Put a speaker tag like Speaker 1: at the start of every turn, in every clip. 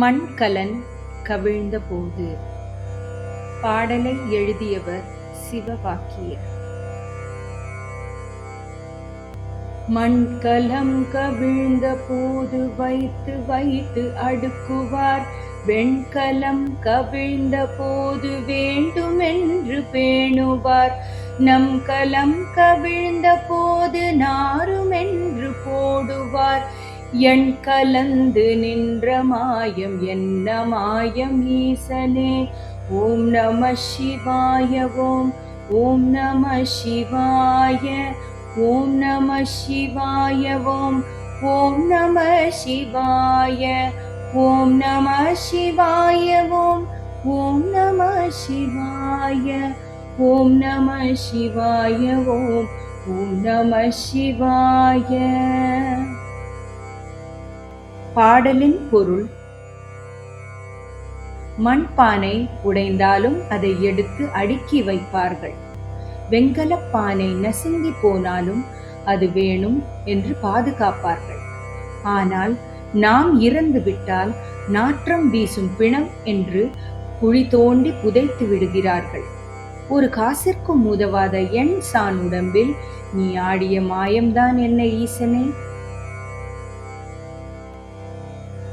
Speaker 1: மண்கலன் கவிழ்ந்தபோது பாடலை எழுதியவர் சிவவாக்கியர். மண்கலம் கவிழ்ந்த போது வைத்து வைத்து அடுக்குவார். வெண்கலம் கவிழ்ந்த போது வேண்டுமென்று பேணுவார். நம் கலம் கவிழ்ந்த போது நான் எண் கலந்து நின்ற மாயம் என்ன மாயம் ஈசனே? ஓம் நம சிவாய ஓம் ஓம் நம சிவாய ஓம் நம சிவாய ஓம் ஓம் நம சிவாய ஓம் நம சிவாய ஓம் ஓம் நம சிவாய ஓம் நம சிவாய ஓம் ஓம் நம சிவாய. பாடலின் பொருள். மண்பானை உடைந்தாலும் அதை எடுத்து அடுக்கி வைப்பார்கள். வெங்கலப்பானை நசுங்கி போனாலும் அது வேணும் என்று பாதுகாப்பார்கள். ஆனால் நாம் இறந்து விட்டால் நாற்றம் வீசும் பிணம் என்று குழி தோண்டி புதைத்து விடுகிறார்கள். ஒரு காசிற்கும் உதவாத எண் சான் உடம்பில் நீ ஆடிய மாயம்தான் என்ன ஈசனே.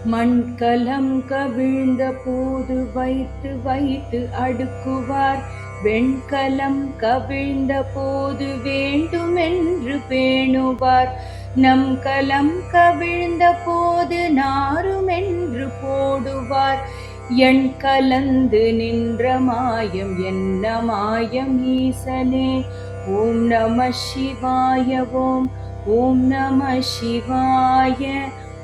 Speaker 1: மண்கலம் கவிழ்ந்த போது வைத்து வைத்து அடுக்குவார். வெண்கலம் கவிழ்ந்த போது வேண்டுமென்று பேணுவார். நம் கலம் கவிழ்ந்த போது நாருமென்று போடுவார். எண் கலந்து நின்ற மாயம் என்ன மாயம் ஈசனே? ஓம் நம சிவாய ஓம் ஓம் நம சிவாய.